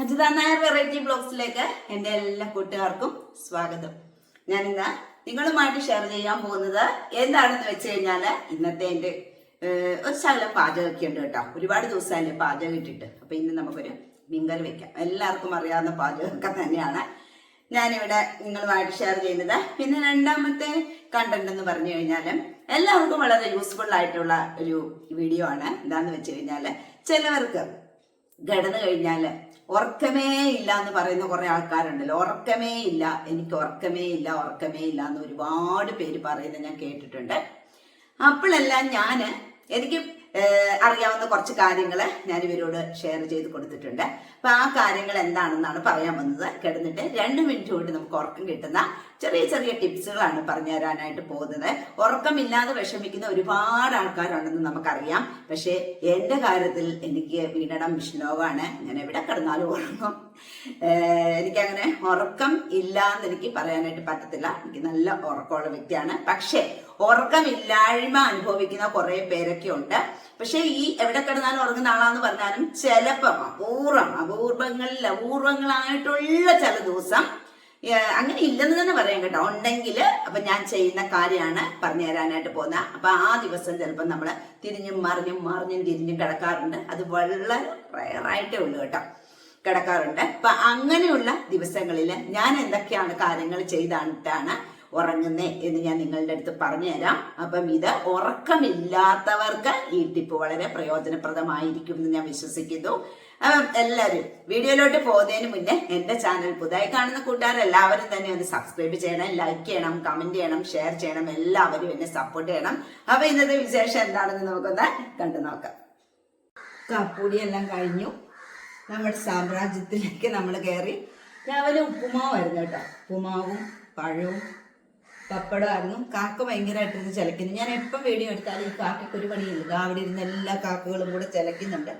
Ajitha Nair variety ബ്ലോഗ്സിലേക്ക് എന്റെ എല്ലാ കൂട്ടുകാർക്കും സ്വാഗതം. ഞാൻ ഇന്ന് നിങ്ങളുമായിട്ട് ഷെയർ ചെയ്യാൻ പോകുന്നത് എന്താണെന്ന് വെച്ച് കഴിഞ്ഞാൽ ഇന്നത്തെ എന്റെ ഒരു ശകലം പാചകമൊക്കെ ഉണ്ട് കേട്ടോ. ഒരുപാട് ദിവസമല്ലേ പാചകം ഇട്ടിട്ട്. അപ്പൊ ഇന്ന് നമുക്കൊരു മീൻകറി വെക്കാം. എല്ലാവർക്കും അറിയാവുന്ന പാചകമൊക്കെ തന്നെയാണ്. ഞാനിവിടെ നിങ്ങളുമായിട്ട് ഷെയർ ചെയ്യുന്നത്. പിന്നെ രണ്ടാമത്തെ കണ്ടന്റ് എന്ന് പറഞ്ഞു കഴിഞ്ഞാൽ എല്ലാവർക്കും വളരെ യൂസ്ഫുൾ ആയിട്ടുള്ള ഒരു വീഡിയോ ആണ്. എന്താണെന്ന് വെച്ച് കഴിഞ്ഞാൽ ചിലവർക്ക് കിടന്നു കഴിഞ്ഞാൽ ഉറക്കമേ ഇല്ല എന്ന് പറയുന്ന കുറെ ആൾക്കാരുണ്ടല്ലോ. ഉറക്കമേ ഇല്ല. എനിക്ക് ഉറക്കമേ ഇല്ല ഉറക്കമേ ഇല്ല എന്ന് ഒരുപാട് പേര് പറയുന്നത് ഞാൻ കേട്ടിട്ടുണ്ട്. അപ്പോഴെല്ലാം ഞാൻ എനിക്ക് അറിയാവുന്ന കുറച്ച് കാര്യങ്ങൾ ഞാൻ ഇവരോട് ഷെയർ ചെയ്ത് കൊടുത്തിട്ടുണ്ട്. അപ്പൊ ആ കാര്യങ്ങൾ എന്താണെന്നാണ് പറയാൻ വന്നത്. കിടന്നിട്ട് രണ്ട് മിനിറ്റ് കൊണ്ട് നമുക്ക് ഉറക്കം കിട്ടുന്ന ചെറിയ ചെറിയ ടിപ്സുകളാണ് പറഞ്ഞു തരാനായിട്ട് പോകുന്നത്. ഉറക്കമില്ലാതെ വിഷമിക്കുന്ന ഒരുപാട് ആൾക്കാരുണ്ടെന്ന് നമുക്കറിയാം. പക്ഷേ എന്റെ കാര്യത്തിൽ എനിക്ക് വീണടം വിഷ്ണുവാണ് ഞാൻ എവിടെ കിടന്നാലും ഉറങ്ങും. എനിക്കങ്ങനെ ഉറക്കം ഇല്ല എന്ന് എനിക്ക് പറയാനായിട്ട് പറ്റത്തില്ല. എനിക്ക് നല്ല ഉറക്കമുള്ള വ്യക്തിയാണ്. പക്ഷേ ഉറക്കമില്ലായ്മ അനുഭവിക്കുന്ന കുറെ പേരൊക്കെ ഉണ്ട്. പക്ഷേ ഈ എവിടെ കിടന്നാലും ഉറങ്ങുന്ന ആളാന്ന് പറഞ്ഞാലും ചിലപ്പം അപൂർവം അപൂർവങ്ങളിൽ അപൂർവങ്ങളായിട്ടുള്ള ചില ദിവസം അങ്ങനെ ഇല്ലെന്ന് തന്നെ പറയാം കേട്ടോ. ഉണ്ടെങ്കിൽ അപ്പൊ ഞാൻ ചെയ്യുന്ന കാര്യമാണ് പറഞ്ഞു തരാനായിട്ട് പോകുന്നത് അപ്പൊ ആ ദിവസം ചിലപ്പോൾ നമ്മൾ തിരിഞ്ഞും മറിഞ്ഞും മറിഞ്ഞും തിരിഞ്ഞും കിടക്കാറുണ്ട്. അത് വളരെ റയറായിട്ടേ ഉള്ളൂ കേട്ടോ. കിടക്കാറുണ്ട്. അപ്പൊ അങ്ങനെയുള്ള ദിവസങ്ങളിൽ ഞാൻ എന്തൊക്കെയാണ് കാര്യങ്ങൾ ചെയ്തിട്ടാണ് ഉറങ്ങുന്നേ എന്ന് ഞാൻ നിങ്ങളുടെ അടുത്ത് പറഞ്ഞു തരാം. അപ്പം ഇത് ഉറക്കമില്ലാത്തവർക്ക് ഈ ടിപ്പ് വളരെ പ്രയോജനപ്രദമായിരിക്കും എന്ന് ഞാൻ വിശ്വസിക്കുന്നു. അപ്പം എല്ലാവരും വീഡിയോയിലോട്ട് പോകുന്നതിന് മുന്നേ എന്റെ ചാനൽ പുതുതായി കാണുന്ന കൂട്ടുകാർ എല്ലാവരും തന്നെ ഒന്ന് സബ്സ്ക്രൈബ് ചെയ്യണം ലൈക്ക് ചെയ്യണം കമന്റ് ചെയ്യണം ഷെയർ ചെയ്യണം എല്ലാവരും എന്നെ സപ്പോർട്ട് ചെയ്യണം. അപ്പൊ ഇന്നത്തെ വിശേഷം എന്താണെന്ന് നമുക്കൊന്ന് കണ്ടു നോക്കാം. കാപ്പൂടിയെല്ലാം കഴിഞ്ഞു. നമ്മുടെ സാമ്രാജ്യത്തിലേക്ക് നമ്മൾ കയറി. രാവിലെ ഉപ്പുമാവായിരുന്നു കേട്ടോ. ഉപ്പുമാവും പഴവും പപ്പടമായിരുന്നു കാക്ക ഭയങ്കരമായിട്ടിരുന്ന് ചിലക്കുന്നു ഞാൻ എപ്പം വീഡിയോ എടുത്താലും ഈ കാക്കയ്ക്ക് ഒരു പണിയില്ല അവിടെ ഇരുന്ന എല്ലാ കാക്കകളും കൂടെ ചിലക്കുന്നുണ്ട്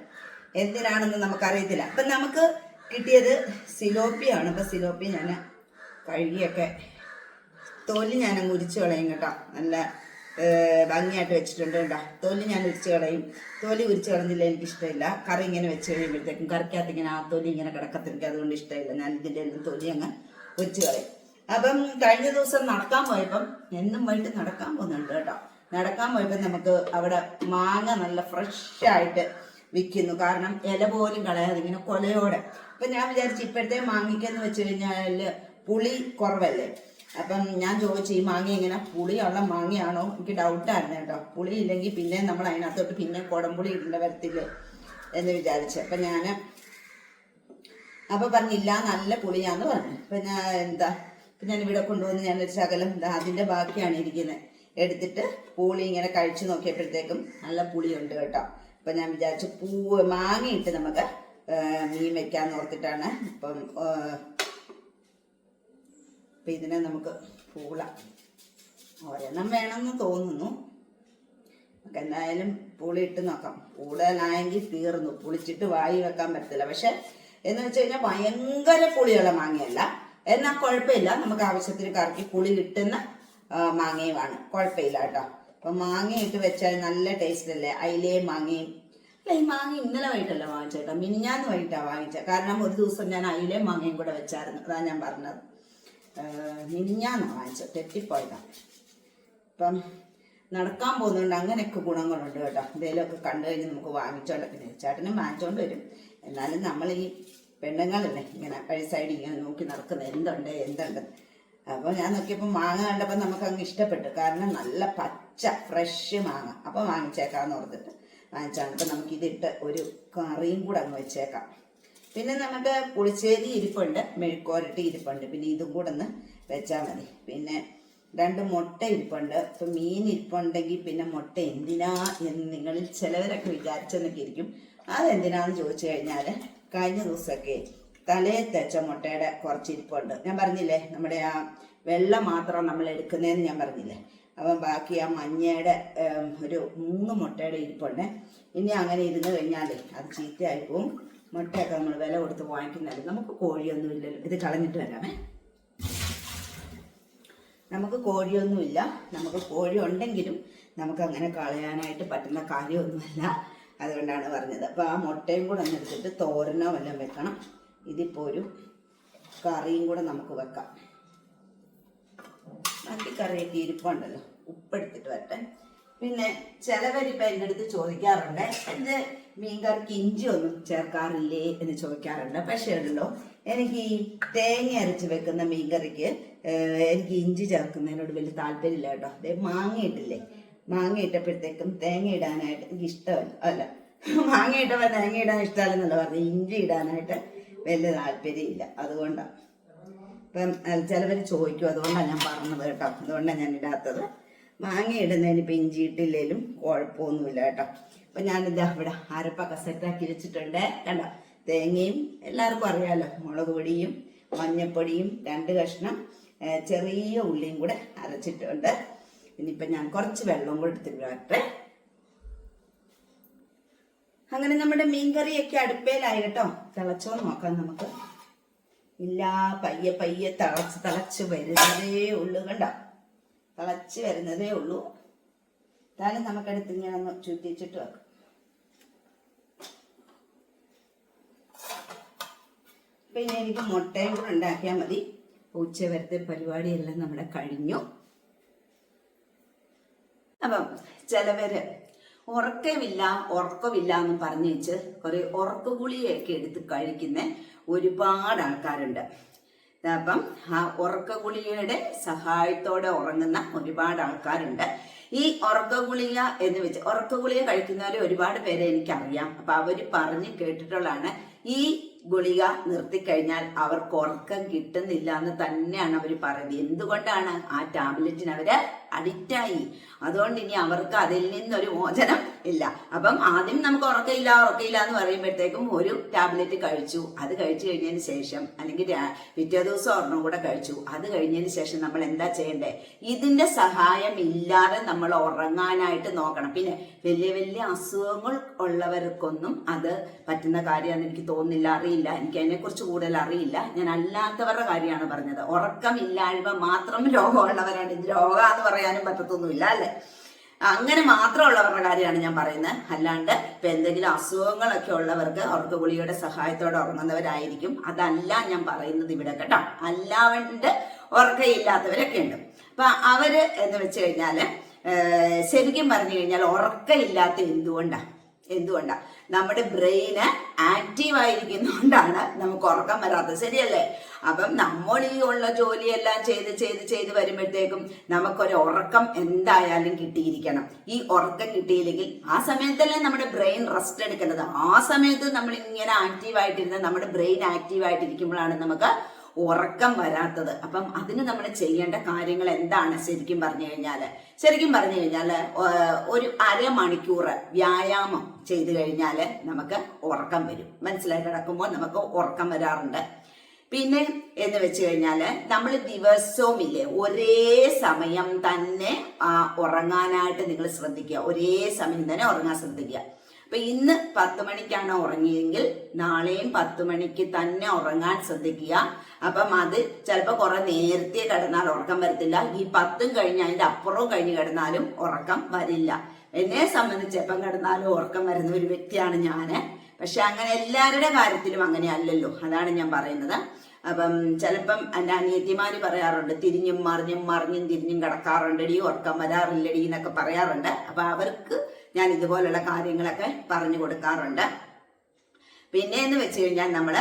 എന്തിനാണെന്ന് നമുക്കറിയത്തില്ല. അപ്പം നമുക്ക് കിട്ടിയത് സിലോപ്പിയാണ്. അപ്പം സിലോപ്പി ഞാൻ കഴുകിയൊക്കെ തൊലി ഞാൻ അങ്ങ് കളയും കേട്ടോ. നല്ല ഭംഗിയായിട്ട് വെച്ചിട്ടുണ്ട് കേട്ടോ. തൊലി ഞാൻ ഉരിച്ച് കളയും. തൊലി ഉരിച്ച് കളഞ്ഞില്ല എനിക്ക് ഇഷ്ടമില്ല കറി ഇങ്ങനെ വെച്ച് കഴിയുമ്പോഴത്തേക്കും കറിക്കകത്ത് ഇങ്ങനെ ആ തൊലി ഇങ്ങനെ കിടക്കത്തിരിക്കും അതുകൊണ്ട് ഇഷ്ടമില്ല. ഞാൻ ഇതിന്റെ എല്ലാം തൊലി അങ്ങ് ഉരിച്ച് കളയും. അപ്പം കഴിഞ്ഞ ദിവസം നടക്കാൻ പോയപ്പം എന്നും വൈകിട്ട് നടക്കാൻ പോകുന്നുണ്ട് കേട്ടോ. നടക്കാൻ പോയപ്പോൾ നമുക്ക് അവിടെ മാങ്ങ നല്ല ഫ്രഷ് ആയിട്ട് വിൽക്കുന്നു. കാരണം ഇല പോലും കളയാതെ ഇങ്ങനെ കൊലയോടെ. അപ്പം ഞാൻ വിചാരിച്ചു ഇപ്പോഴത്തെ മാങ്ങയ്ക്കെന്ന് വെച്ച് കഴിഞ്ഞാൽ പുളി കുറവല്ലേ? അപ്പം ഞാൻ ചോദിച്ചു ഈ മാങ്ങ ഇങ്ങനെ പുളിയുള്ള മാങ്ങയാണോ? എനിക്ക് ഡൗട്ടായിരുന്നു കേട്ടോ. പുളി ഇല്ലെങ്കിൽ പിന്നെ നമ്മൾ അതിനകത്തോട്ട് പിന്നെ കുടംപുളി ഇടേണ്ട വരത്തില്ലേ എന്ന് വിചാരിച്ചു. അപ്പം ഞാൻ അപ്പൊ പറഞ്ഞില്ല നല്ല പുളിയാന്ന് പറഞ്ഞു. അപ്പൊ ഞാൻ എന്താ? പിന്നെ ഞാൻ ഇവിടെ കൊണ്ടുവന്ന് ഞാനൊരു ശകലം ദാ അതിന്റെ ബാക്കിയാണ് ഇരിക്കുന്നത് എടുത്തിട്ട് പുളി ഇങ്ങനെ കഴിച്ചു നോക്കിയപ്പോഴത്തേക്കും നല്ല പുളിയുണ്ട് കേട്ടോ. അപ്പൊ ഞാൻ വിചാരിച്ചു പൂവ് മാങ്ങയിട്ട് നമുക്ക് മീൻ വെക്കാന്ന് ഓർത്തിട്ടാണ്. അപ്പം അപ്പൊ ഇതിനെ നമുക്ക് പൂള. ഒരെണ്ണം വേണമെന്ന് തോന്നുന്നു. നമുക്ക് എന്തായാലും പുളി ഇട്ട് നോക്കാം. കൂടുതലായെങ്കിൽ തീർന്നു. പുളിച്ചിട്ട് വായി വെക്കാൻ പറ്റത്തില്ല. പക്ഷെ എന്ന് വെച്ച് കഴിഞ്ഞാൽ ഭയങ്കര പുളിയുള്ള മാങ്ങയല്ല. എന്നാൽ കുഴപ്പമില്ല. നമുക്ക് ആവശ്യത്തിന് കറക്കി പുളി കിട്ടുന്ന മാങ്ങയുമാണ്. കുഴപ്പമില്ല കേട്ടോ. അപ്പൊ മാങ്ങ ഇട്ട് വെച്ചാൽ നല്ല ടേസ്റ്റ് അല്ലേ അയിലേ മാങ്ങയും. അല്ല ഈ മാങ്ങ ഇന്നലെ വൈകിട്ടല്ല വാങ്ങിച്ചേട്ടോ? മിനിഞ്ഞാന്ന് വൈകിട്ടാണ് വാങ്ങിച്ചത് കാരണം ഒരു ദിവസം ഞാൻ അയിലേ മാങ്ങയും കൂടെ വെച്ചായിരുന്നു. അതാണ് ഞാൻ പറഞ്ഞത്. മിനിഞ്ഞാന്ന് വാങ്ങിച്ചത്. തെറ്റിപ്പോയതാണ് ഇപ്പം നടക്കാൻ പോകുന്നതുകൊണ്ട് അങ്ങനെയൊക്കെ ഗുണങ്ങളുണ്ട് കേട്ടോ. എന്തെങ്കിലുമൊക്കെ കണ്ടു കഴിഞ്ഞ് നമുക്ക് വാങ്ങിച്ചോണ്ട് പിന്നെ ചേട്ടനും വാങ്ങിച്ചോണ്ട് വരും. എന്നാലും നമ്മൾ ഈ പെണ്ണുങ്ങളല്ലേ ഇങ്ങനെ വഴി സൈഡ് ഇങ്ങനെ നോക്കി നടക്കുന്നത് എന്തുണ്ട് എന്തുണ്ട്? അപ്പോൾ ഞാൻ നോക്കിയപ്പോൾ മാങ്ങ കണ്ടപ്പോൾ നമുക്ക് അങ്ങ് ഇഷ്ടപ്പെട്ടു. കാരണം നല്ല പച്ച ഫ്രഷ് മാങ്ങ. അപ്പോൾ വാങ്ങിച്ചേക്കാന്ന് ഓർത്തിട്ട് വാങ്ങിച്ചാണ്. അപ്പം നമുക്ക് ഇതിട്ട് ഒരു കറിയും കൂടെ അങ്ങ് വെച്ചേക്കാം. പിന്നെ നമുക്ക് പുളിശ്ശേരി ഇരിപ്പുണ്ട് മെഴുക്കോരട്ടി ഇരിപ്പുണ്ട്. പിന്നെ ഇതും കൂടെ ഒന്ന് വെച്ചാൽ മതി. പിന്നെ രണ്ട് മുട്ട ഇരിപ്പുണ്ട്. ഇപ്പൊ മീൻ ഇരിപ്പുണ്ടെങ്കിൽ പിന്നെ മുട്ട എന്തിനാ എന്ന് നിങ്ങളിൽ ചിലവരൊക്കെ വിചാരിച്ചെന്നൊക്കെ ഇരിക്കും അതെന്തിനാന്ന് ചോദിച്ചു കഴിഞ്ഞാൽ കഴിഞ്ഞ ദിവസമൊക്കെ തലയെ തെച്ച മുട്ടയുടെ കുറച്ച് ഇരിപ്പുണ്ട്. ഞാൻ പറഞ്ഞില്ലേ നമ്മുടെ ആ വെള്ളം മാത്രം നമ്മൾ എടുക്കുന്നതെന്ന് ഞാൻ പറഞ്ഞില്ലേ? അപ്പം ബാക്കി ആ മഞ്ഞയുടെ ഒരു മൂന്ന് മുട്ടയുടെ ഇരിപ്പുണ്ട്. ഇനി അങ്ങനെ ഇരുന്ന് കഴിഞ്ഞാൽ അത് ചീത്തയായി പോവും. മുട്ടയൊക്കെ നമ്മൾ വില കൊടുത്ത് വാങ്ങിക്കുന്നതല്ലേ നമുക്ക് കോഴിയൊന്നും ഇല്ലല്ലോ ഇത് കളഞ്ഞിട്ട് വരാമേ. നമുക്ക് കോഴിയൊന്നുമില്ല. നമുക്ക് കോഴി ഉണ്ടെങ്കിലും നമുക്ക് അങ്ങനെ കളയാനായിട്ട് പറ്റുന്ന കാര്യമൊന്നുമല്ല. അതുകൊണ്ടാണ് പറഞ്ഞത്. അപ്പോൾ ആ മുട്ടയും കൂടെ ഒന്ന് എടുത്തിട്ട് തോരനോ വല്ലതും വെക്കണം. ഇതിപ്പോൾ ഒരു കറിയും കൂടെ നമുക്ക് വെക്കാം. ബാക്കി കറിയൊക്കെ ഇരിപ്പുണ്ടല്ലോ. ഉപ്പെടുത്തിട്ട് വരട്ടെ. പിന്നെ ചിലവരിപ്പം എന്റെ അടുത്ത് ചോദിക്കാറുണ്ട് എന്റെ മീൻകറിക്ക് ഇഞ്ചി ഒന്നും ചേർക്കാറില്ലേ? എന്ന് ചോദിക്കാറുണ്ട്. പക്ഷേ ഉണ്ടല്ലോ എനിക്ക് ഈ തേങ്ങ അരച്ച് വെക്കുന്ന മീൻകറിക്ക് എനിക്ക് ഇഞ്ചി ചേർക്കുന്നതിനോട് വലിയ താല്പര്യമില്ല കേട്ടോ. അതേ മാങ്ങ ഇട്ടില്ലേ? മാങ്ങ ഇട്ടപ്പോഴത്തേക്കും തേങ്ങ ഇടാനായിട്ട് എനിക്ക് ഇഷ്ടമല്ല. അല്ല മാങ്ങ ഇട്ടപ്പോൾ തേങ്ങ ഇടാൻ ഇഷ്ടമല്ലെന്നല്ല പറഞ്ഞു ഇഞ്ചി ഇടാനായിട്ട് വലിയ താല്പര്യമില്ല. അതുകൊണ്ടാണ് ഇപ്പം ചിലവർ ചോദിക്കും അതുകൊണ്ടാണ് ഞാൻ പറഞ്ഞത് കേട്ടോ. അതുകൊണ്ടാണ് ഞാൻ ഇടാത്തത്. മാങ്ങ ഇടുന്നതിന് ഇപ്പം ഇഞ്ചി കുഴപ്പമൊന്നുമില്ല കേട്ടോ. അപ്പം ഞാനിതാ ഇവിടെ അരപ്പൊക്കെ സെറ്റാക്കി വെച്ചിട്ടുണ്ട്. കണ്ട? തേങ്ങയും എല്ലാവർക്കും അറിയാമല്ലോ മുളക് പൊടിയും മഞ്ഞപ്പൊടിയും രണ്ട് കഷ്ണം ചെറിയ ഉള്ളിയും കൂടെ അരച്ചിട്ടുണ്ട്. ഇനിയിപ്പം ഞാൻ കുറച്ച് വെള്ളം കൂടെ എടുത്തിട്ട് അങ്ങനെ നമ്മുടെ മീൻകറിയൊക്കെ അടുപ്പേലായി കേട്ടോ. തിളച്ചോ നോക്കാം നമുക്ക്. ഇല്ല പയ്യെ പയ്യെ തിളച്ച് തിളച്ച് വരുന്നതേ ഉള്ളൂ കണ്ട? തിളച്ച് വരുന്നതേ ഉള്ളൂ. എന്നാലും നമുക്കടുത്ത് ഇങ്ങനെ ഒന്ന് ചുറ്റിച്ചിട്ട് വെക്കാം. പിന്നെ എനിക്ക് മുട്ടയും കൂടെ ഉണ്ടാക്കിയാൽ മതി. ഉച്ച വരത്തെ പരിപാടിയെല്ലാം നമ്മുടെ കഴിഞ്ഞു. അപ്പം ചിലവര് ഉറക്കമില്ല ഉറക്കമില്ല എന്ന് പറഞ്ഞു വെച്ച് കുറെ ഉറക്ക ഗുളികയൊക്കെ എടുത്ത് കഴിക്കുന്ന. ഒരുപാട് ആൾക്കാരുണ്ട്. അപ്പം ആ ഉറക്ക ഗുളികയുടെ സഹായത്തോടെ ഉറങ്ങുന്ന ഒരുപാട് ആൾക്കാരുണ്ട്. ഈ ഉറക്ക ഗുളിക എന്ന് വെച്ച് ഉറക്ക ഗുളിക കഴിക്കുന്നവരെ ഒരുപാട് പേരെ എനിക്കറിയാം. അപ്പൊ അവർ പറഞ്ഞ് കേട്ടിട്ടുള്ളതാണ് ഈ ഗുളിക നിർത്തിക്കഴിഞ്ഞാൽ അവർക്ക് ഉറക്കം കിട്ടുന്നില്ല എന്ന് തന്നെയാണ് അവർ പറയുന്നത്. എന്തുകൊണ്ടാണ് ആ ടാബ്ലറ്റിന് അവർ അഡിക്റ്റായി അതുകൊണ്ട് ഇനി അവർക്ക് അതിൽ നിന്നൊരു മോചനം ഇല്ല. അപ്പം ആദ്യം നമുക്ക് ഉറക്കമില്ല ഉറക്കമില്ല എന്ന് പറയുമ്പോഴത്തേക്കും ഒരു ടാബ്ലറ്റ് കഴിച്ചു. അത് കഴിച്ചു കഴിഞ്ഞതിന് ശേഷം അല്ലെങ്കിൽ പിറ്റേ ദിവസം ഒരെണ്ണം കൂടെ കഴിച്ചു. അത് കഴിഞ്ഞതിന് ശേഷം നമ്മൾ എന്താ ചെയ്യണ്ടേ? ഇതിന്റെ സഹായം ഇല്ലാതെ നമ്മൾ ഉറങ്ങാനായിട്ട് നോക്കണം. പിന്നെ വലിയ വലിയ അസുഖങ്ങൾ ഉള്ളവർക്കൊന്നും അത് പറ്റുന്ന കാര്യമാണെന്ന് എനിക്ക് തോന്നുന്നില്ല അറിയില്ല. എനിക്ക് അതിനെക്കുറിച്ച് കൂടുതൽ അറിയില്ല. ഞാൻ അല്ലാത്തവരുടെ കാര്യമാണ് പറഞ്ഞത്. ഉറക്കമില്ലായ്മ മാത്രം രോഗമുള്ളവരാണ്. ഇത് രോഗം എന്ന് പറയാനും പറ്റത്തൊന്നുമില്ല അല്ലേ? അങ്ങനെ മാത്രമുള്ളവരുടെ കാര്യമാണ് ഞാൻ പറയുന്നത്. അല്ലാണ്ട് ഇപ്പൊ എന്തെങ്കിലും അസുഖങ്ങളൊക്കെ ഉള്ളവർക്ക് അവർക്ക് ഗുളികയുടെ സഹായത്തോടെ ഉറങ്ങുന്നവരായിരിക്കും. അതല്ല ഞാൻ പറയുന്നത് ഇവിടെ കേട്ടോ. അല്ലാണ്ട് ഉറക്കയില്ലാത്തവരൊക്കെ ഉണ്ട്. അപ്പൊ അവർ എന്ന് വെച്ച് കഴിഞ്ഞാൽ ശരിക്കും പറഞ്ഞു കഴിഞ്ഞാൽ ഉറക്കമില്ലാത്ത എന്തുകൊണ്ടാ? എന്തുകൊണ്ടാ? നമ്മുടെ ബ്രെയിന് ആക്റ്റീവ് ആയിരിക്കുന്നതുകൊണ്ടാണ് നമുക്ക് ഉറക്കം വരാത്തത്. ശരിയല്ലേ? അപ്പം നമ്മൾ ഈ ഉള്ള ജോലിയെല്ലാം ചെയ്ത് ചെയ്ത് ചെയ്ത് വരുമ്പോഴത്തേക്കും നമുക്കൊരു ഉറക്കം എന്തായാലും കിട്ടിയിരിക്കണം. ഈ ഉറക്കം കിട്ടിയില്ലെങ്കിൽ ആ സമയത്തല്ലേ നമ്മുടെ ബ്രെയിൻ റെസ്റ്റ് എടുക്കേണ്ടത്. ആ സമയത്ത് നമ്മൾ ഇങ്ങനെ ആക്റ്റീവ് ആയിട്ടിരുന്ന് നമ്മുടെ ബ്രെയിൻ ആക്റ്റീവ് ആയിട്ടിരിക്കുമ്പോഴാണ് നമുക്ക് ഉറക്കം വരാത്തത്. അപ്പം അതിന് നമ്മൾ ചെയ്യേണ്ട കാര്യങ്ങൾ എന്താണ് ശരിക്കും പറഞ്ഞു കഴിഞ്ഞാൽ ശരിക്കും പറഞ്ഞു കഴിഞ്ഞാൽ ഒരു അരമണിക്കൂർ വ്യായാമം ചെയ്തു കഴിഞ്ഞാൽ നമുക്ക് ഉറക്കം വരും. മനസ്സിലായി കിടക്കുമ്പോൾ നമുക്ക് ഉറക്കം വരാറുണ്ട്. പിന്നെ എന്ന് വെച്ച് കഴിഞ്ഞാൽ നമ്മൾ ദിവസവും ഇല്ലേ ഒരേ സമയം തന്നെ ഉറങ്ങാനായിട്ട് നിങ്ങൾ ശ്രദ്ധിക്കുക. ഒരേ സമയം തന്നെ ഉറങ്ങാൻ ശ്രദ്ധിക്കുക. അപ്പൊ ഇന്ന് പത്ത് മണിക്കാണ് ഉറങ്ങിയെങ്കിൽ നാളെയും പത്ത് മണിക്ക് തന്നെ ഉറങ്ങാൻ ശ്രദ്ധിക്കുക. അപ്പം അത് ചിലപ്പോൾ കുറെ നേരത്തെ കിടന്നാൽ ഉറക്കം വരത്തില്ല. ഈ പത്തും കഴിഞ്ഞ് അതിന്റെ അപ്പുറവും കഴിഞ്ഞ് കിടന്നാലും ഉറക്കം വരില്ല. എന്നെ സംബന്ധിച്ച് എപ്പം കിടന്നാലും ഉറക്കം വരുന്ന ഒരു വ്യക്തിയാണ് ഞാൻ പക്ഷെ അങ്ങനെ എല്ലാവരുടെ കാര്യത്തിലും അങ്ങനെ അല്ലല്ലോ. അതാണ് ഞാൻ പറയുന്നത്. അപ്പം ചിലപ്പം എന്റെ അനിയത്തിമാര് പറയാറുണ്ട് തിരിഞ്ഞും മറിഞ്ഞും മറിഞ്ഞും തിരിഞ്ഞും കിടക്കാറുണ്ടടി ഉറക്കം വരാറില്ലടി എന്നൊക്കെ പറയാറുണ്ട്. അപ്പം അവർക്ക് ഞാൻ ഇതുപോലുള്ള കാര്യങ്ങളൊക്കെ പറഞ്ഞു കൊടുക്കാറുണ്ട്. പിന്നെ എന്ന് വെച്ച് കഴിഞ്ഞാൽ നമ്മൾ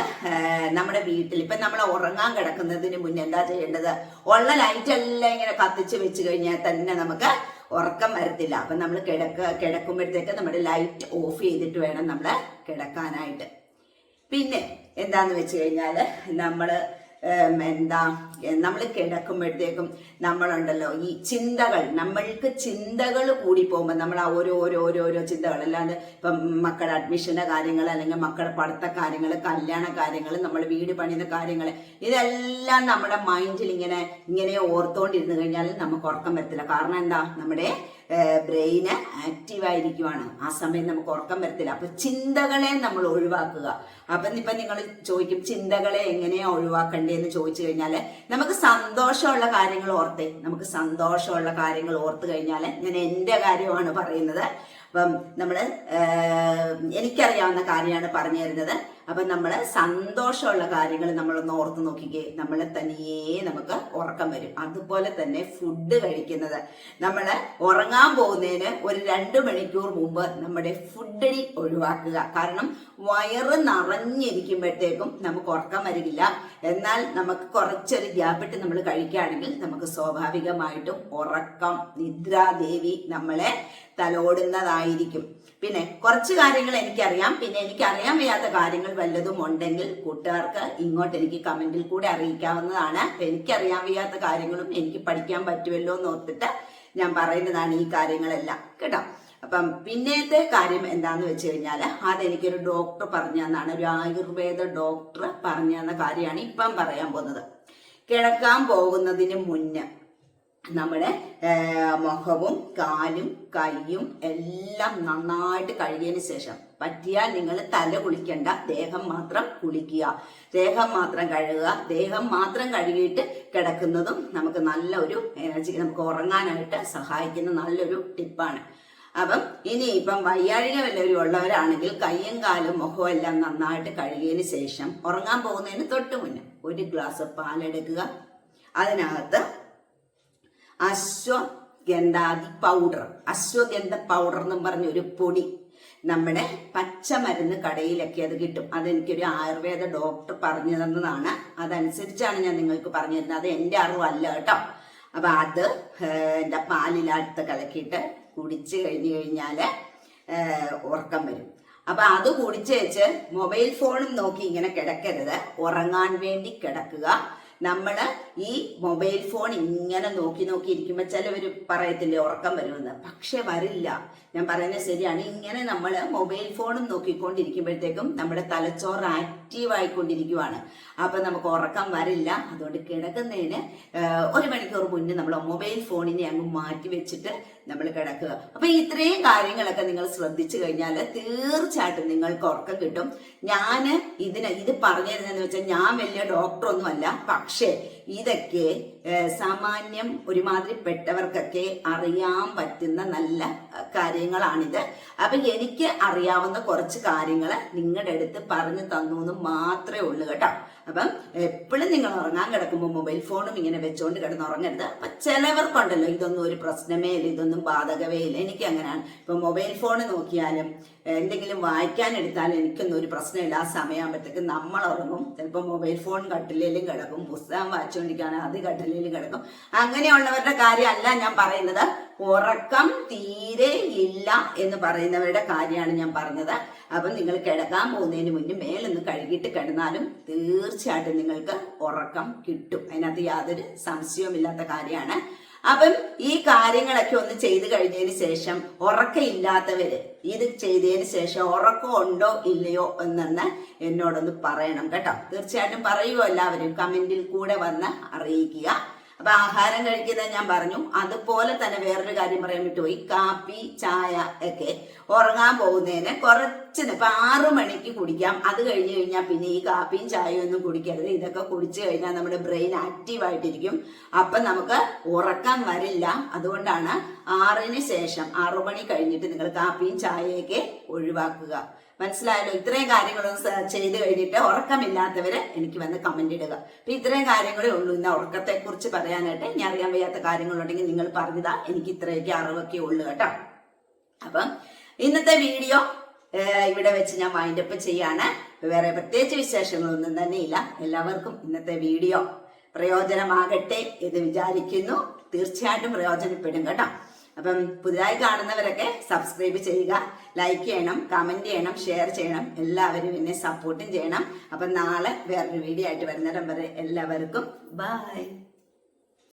നമ്മുടെ വീട്ടിൽ ഇപ്പം നമ്മൾ ഉറങ്ങാൻ കിടക്കുന്നതിന് മുന്നേ എന്താ ചെയ്യേണ്ടത്? ഉള്ള ലൈറ്റ് എല്ലാം ഇങ്ങനെ കത്തിച്ച് വെച്ച് കഴിഞ്ഞാൽ തന്നെ നമുക്ക് ഉറക്കം വരത്തില്ല. അപ്പം നമ്മൾ കിടക്ക കിടക്കുമ്പോഴത്തേക്ക് നമ്മുടെ ലൈറ്റ് ഓഫ് ചെയ്തിട്ട് വേണം നമ്മൾ കിടക്കാനായിട്ട്. പിന്നെ എന്താന്ന് വെച്ച് കഴിഞ്ഞാൽ നമ്മൾ എന്താ നമ്മൾ കിടക്കുമ്പോഴത്തേക്കും നമ്മളുണ്ടല്ലോ ഈ ചിന്തകൾ നമ്മൾക്ക് ചിന്തകൾ കൂടി പോകുമ്പോൾ നമ്മൾ ആ ഓരോ ഓരോ ഓരോ ഓരോ ചിന്തകൾ അല്ലാണ്ട് ഇപ്പം മക്കളുടെ അഡ്മിഷന്റെ കാര്യങ്ങൾ അല്ലെങ്കിൽ മക്കളുടെ പഠിത്ത കാര്യങ്ങൾ കല്യാണ കാര്യങ്ങൾ നമ്മൾ വീട് പണിയുന്ന കാര്യങ്ങൾ ഇതെല്ലാം നമ്മുടെ മൈൻഡിൽ ഇങ്ങനെ ഇങ്ങനെ ഓർത്തുകൊണ്ടിരുന്നു കഴിഞ്ഞാൽ നമുക്ക് ഉറക്കം വരത്തില്ല. കാരണം എന്താ? നമ്മുടെ ബ്രെയിന് ആക്റ്റീവായിരിക്കുവാണ് ആ സമയം നമുക്ക് ഉറക്കം വരത്തില്ല. അപ്പൊ ചിന്തകളെ നമ്മൾ ഒഴിവാക്കുക. അപ്പം ഇപ്പൊ നിങ്ങൾ ചോദിക്കും ചിന്തകളെ എങ്ങനെയാ ഒഴിവാക്കണ്ടേന്ന് ചോദിച്ചു കഴിഞ്ഞാൽ നമുക്ക് സന്തോഷമുള്ള കാര്യങ്ങൾ ഓർത്തേ. നമുക്ക് സന്തോഷമുള്ള കാര്യങ്ങൾ ഓർത്തു കഴിഞ്ഞാൽ ഞാൻ എന്റെ കാര്യമാണ് പറയുന്നത്. അപ്പം നമ്മൾ എനിക്കറിയാവുന്ന കാര്യമാണ് പറഞ്ഞു തരുന്നത്. അപ്പൊ നമ്മൾ സന്തോഷമുള്ള കാര്യങ്ങൾ നമ്മളൊന്ന് ഓർത്ത് നോക്കിക്കേ. നമ്മളെ തനിയേ നമുക്ക് ഉറക്കം വരും. അതുപോലെ തന്നെ ഫുഡ് കഴിക്കുന്നത്. നമ്മൾ ഉറങ്ങാൻ പോകുന്നതിന് ഒരു രണ്ട് മണിക്കൂർ മുമ്പ് നമ്മുടെ ഫുഡടി ഒഴിവാക്കുക. കാരണം വയറ് നിറഞ്ഞിരിക്കുമ്പോഴത്തേക്കും നമുക്ക് ഉറക്കം വരില്ല. എന്നാൽ നമുക്ക് കുറച്ചൊരു ഗ്യാപ്പിട്ട് നമ്മൾ കഴിക്കുകയാണെങ്കിൽ നമുക്ക് സ്വാഭാവികമായിട്ടും ഉറക്കം നിദ്രാദേവി നമ്മളെ തലോടുന്നതായിരിക്കും. പിന്നെ കുറച്ച് കാര്യങ്ങൾ എനിക്കറിയാം. പിന്നെ എനിക്കറിയാൻ വയ്യാത്ത കാര്യങ്ങൾ വല്ലതും ഉണ്ടെങ്കിൽ കൂട്ടുകാർക്ക് ഇങ്ങോട്ട് എനിക്ക് കമന്റിൽ കൂടെ അറിയിക്കാവുന്നതാണ്. എനിക്കറിയാൻ വയ്യാത്ത കാര്യങ്ങളും എനിക്ക് പഠിക്കാൻ പറ്റുമല്ലോ എന്ന് ഓർത്തിട്ട് ഞാൻ പറയുന്നതാണ് ഈ കാര്യങ്ങളെല്ലാം. കേട്ടോ? അപ്പം പിന്നത്തെ കാര്യം എന്താന്ന് വെച്ച് കഴിഞ്ഞാൽ അതെനിക്കൊരു ഡോക്ടർ പറഞ്ഞു തന്നാണ്. ഒരു ആയുർവേദ ഡോക്ടർ പറഞ്ഞു തന്ന കാര്യമാണ് ഇപ്പം പറയാൻ പോകുന്നത്. കിടക്കാൻ പോകുന്നതിന് മുന്നേ നമ്മുടെ മുഖവും കാലും കൈയും എല്ലാം നന്നായിട്ട് കഴുകിയതിന് ശേഷം പറ്റിയാൽ നിങ്ങൾ തല കുളിക്കണ്ട. ദേഹം മാത്രം കുളിക്കുക. ദേഹം മാത്രം കഴുകുക. ദേഹം മാത്രം കഴുകിയിട്ട് കിടക്കുന്നതും നമുക്ക് നല്ല ഒരു എനർജി നമുക്ക് ഉറങ്ങാനായിട്ട് സഹായിക്കുന്ന നല്ലൊരു ടിപ്പാണ്. അപ്പം ഇനി ഇപ്പം വയ്യാഴിക വല്ലവരും ഉള്ളവരാണെങ്കിൽ കയ്യും കാലും മുഖവും എല്ലാം നന്നായിട്ട് കഴുകിയതിന് ശേഷം ഉറങ്ങാൻ പോകുന്നതിന് തൊട്ട് മുന്നേ ഒരു ഗ്ലാസ് പാലെടുക്കുക. അതിനകത്ത് അശ്വഗന്ധാദി പൗഡർ അശ്വഗന്ധ പൗഡർ എന്നും പറഞ്ഞ ഒരു പൊടി നമ്മുടെ പച്ചമരുന്ന് കടയിലൊക്കെ അത് കിട്ടും. അതെനിക്കൊരു ആയുർവേദ ഡോക്ടർ പറഞ്ഞു തന്നതാണ്. അതനുസരിച്ചാണ് ഞാൻ നിങ്ങൾക്ക് പറഞ്ഞു തരുന്നത്. അത് എന്റെ അറിവല്ല കേട്ടോ. അപ്പൊ അത് എന്റെ പാലിനകത്ത് കലക്കിയിട്ട് കുടിച്ചു കഴിഞ്ഞു കഴിഞ്ഞാൽ ഉറക്കം വരും. അപ്പൊ അത് കുടിച്ചു വെച്ച് മൊബൈൽ ഫോണും നോക്കി ഇങ്ങനെ കിടക്കരുത്. ഉറങ്ങാൻ വേണ്ടി കിടക്കുക. നമ്മൾ ഈ മൊബൈൽ ഫോൺ ഇങ്ങനെ നോക്കി നോക്കി ഇരിക്കുമ്പോൾ ചിലവർ പറയത്തില്ലേ ഉറക്കം വരുമെന്ന്. പക്ഷെ വരില്ല. ഞാൻ പറയുന്നത് ശരിയാണ്. ഇങ്ങനെ നമ്മൾ മൊബൈൽ ഫോണും നോക്കിക്കൊണ്ടിരിക്കുമ്പോഴത്തേക്കും നമ്മുടെ തലച്ചോറ് ആക്റ്റീവ് ആയിക്കൊണ്ടിരിക്കുവാണ്. അപ്പൊ നമുക്ക് ഉറക്കം വരില്ല. അതുകൊണ്ട് കിടക്കുന്നതിന് ഒരു മണിക്കൂർ മുന്നേ നമ്മൾ മൊബൈൽ ഫോണിനെ അങ്ങ് മാറ്റി വെച്ചിട്ട് നമ്മൾ കിടക്കുക. അപ്പൊ ഇത്രയും കാര്യങ്ങളൊക്കെ നിങ്ങൾ ശ്രദ്ധിച്ചു കഴിഞ്ഞാൽ തീർച്ചയായിട്ടും നിങ്ങൾക്ക് ഉറക്കം കിട്ടും. ഞാൻ ഇതിന് ഇത് പറഞ്ഞു തരുന്നതെന്ന് വെച്ചാൽ ഞാൻ വലിയ ഡോക്ടറൊന്നുമല്ല പക്ഷേ ഇതൊക്കെ സാമാന്യം ഒരുമാതിരിപ്പെട്ടവർക്കൊക്കെ അറിയാൻ പറ്റുന്ന നല്ല കാര്യങ്ങളാണിത്. അപ്പൊ എനിക്ക് അറിയാവുന്ന കുറച്ച് കാര്യങ്ങൾ നിങ്ങളുടെ അടുത്ത് പറഞ്ഞു തന്നു എന്ന് മാത്രമേ ഉള്ളൂ കേട്ടോ. അപ്പം എപ്പോഴും നിങ്ങൾ ഉറങ്ങാൻ കിടക്കുമ്പോൾ മൊബൈൽ ഫോണും ഇങ്ങനെ വെച്ചുകൊണ്ട് കിടന്ന് ഉറങ്ങരുത്. അപ്പൊ ചിലവർക്കുണ്ടല്ലോ ഇതൊന്നും ഒരു പ്രശ്നമേ ഇല്ല ഇതൊന്നും ബാധകമേ ഇല്ല. എനിക്ക് അങ്ങനെയാണ്. ഇപ്പൊ മൊബൈൽ ഫോൺ നോക്കിയാലും എന്തെങ്കിലും വായിക്കാൻ എടുത്താലും എനിക്കൊന്നും ഒരു പ്രശ്നമില്ല ആ സമയമാകുമ്പോഴത്തേക്ക് നമ്മൾ ഉറങ്ങും. ചിലപ്പോൾ മൊബൈൽ ഫോൺ കട്ടിലേലും കിടക്കും. പുസ്തകം വായിച്ചുകൊണ്ടിരിക്കാൻ അത് കട്ടിലേലും കിടക്കും. അങ്ങനെയുള്ളവരുടെ കാര്യമല്ല ഞാൻ പറയുന്നത്. ഉറക്കം തീരെ ഇല്ല എന്ന് പറയുന്നവരുടെ കാര്യമാണ് ഞാൻ പറഞ്ഞത്. അപ്പം നിങ്ങൾ കിടക്കാൻ പോകുന്നതിന് മുന്നേ മേലൊന്ന് കഴുകിയിട്ട് കിടന്നാലും തീർച്ചയായിട്ടും നിങ്ങൾക്ക് ഉറക്കം കിട്ടും. അതിനകത്ത് യാതൊരു സംശയവുമില്ലാത്ത കാര്യമാണ്. അപ്പം ഈ കാര്യങ്ങളൊക്കെ ഒന്ന് ചെയ്തു കഴിഞ്ഞതിന് ശേഷം ഉറക്കമില്ലാത്തവര് ഇത് ചെയ്തതിന് ശേഷം ഉറക്കം ഉണ്ടോ ഇല്ലയോ എന്നൊന്ന് എന്നോടൊന്ന് പറയണം കേട്ടോ. തീർച്ചയായിട്ടും പറയുമോ എല്ലാവരും. കമന്റിൽ കൂടെ വന്ന് അറിയിക്കുക. അപ്പൊ ആഹാരം കഴിക്കുന്നത് ഞാൻ പറഞ്ഞു. അതുപോലെ തന്നെ വേറൊരു കാര്യം പറയാൻ വിട്ടുപോയി. കാപ്പി ചായ ഒക്കെ ഉറങ്ങാൻ പോകുന്നതിന് കുറച്ചിന് ഇപ്പൊ ആറു മണിക്ക് കുടിക്കാം. അത് കഴിഞ്ഞു കഴിഞ്ഞാൽ പിന്നെ ഈ കാപ്പിയും ചായയും ഒന്നും കുടിക്കരുത്. ഇതൊക്കെ കുടിച്ചു കഴിഞ്ഞാൽ നമ്മുടെ ബ്രെയിൻ ആക്റ്റീവ് ആയിട്ടിരിക്കും. അപ്പൊ നമുക്ക് ഉറക്കം വരില്ല. അതുകൊണ്ടാണ് ആറിന് ശേഷം ആറു മണി കഴിഞ്ഞിട്ട് നിങ്ങൾ കാപ്പിയും ചായയൊക്കെ ഒഴിവാക്കുക. മനസ്സിലായല്ലോ? ഇത്രയും കാര്യങ്ങളൊന്നും സ- ചെയ്ത് കഴിഞ്ഞിട്ട് ഉറക്കമില്ലാത്തവര് എനിക്ക് വന്ന് കമന്റ് ഇടുക. അപ്പൊ ഇത്രയും കാര്യങ്ങളേ ഉള്ളൂ. ഇന്ന് ഉറക്കത്തെ കുറിച്ച് പറയാനായിട്ട് ഇനി അറിയാൻ വയ്യാത്ത കാര്യങ്ങളുണ്ടെങ്കിൽ നിങ്ങൾ പറഞ്ഞതാ. എനിക്ക് ഇത്രയൊക്കെ അറിവൊക്കെ ഉള്ളു കേട്ടോ. അപ്പം ഇന്നത്തെ വീഡിയോ ഇവിടെ വെച്ച് ഞാൻ വൈൻഡപ്പ് ചെയ്യാണ്. വേറെ പ്രത്യേകിച്ച് വിശേഷങ്ങളൊന്നും തന്നെ ഇല്ല. എല്ലാവർക്കും ഇന്നത്തെ വീഡിയോ പ്രയോജനമാകട്ടെ എന്ന് വിചാരിക്കുന്നു. തീർച്ചയായിട്ടും പ്രയോജനപ്പെടും കേട്ടോ. അപ്പം പുതുതായി കാണുന്നവരൊക്കെ സബ്സ്ക്രൈബ് ചെയ്യുക. ലൈക്ക് ചെയ്യണം കമന്റ് ചെയ്യണം ഷെയർ ചെയ്യണം. എല്ലാവരും എന്നെ സപ്പോർട്ടും ചെയ്യണം. അപ്പം നാളെ വേറൊരു വീഡിയോ ആയിട്ട് വരുന്നേരം വരെ എല്ലാവർക്കും ബൈ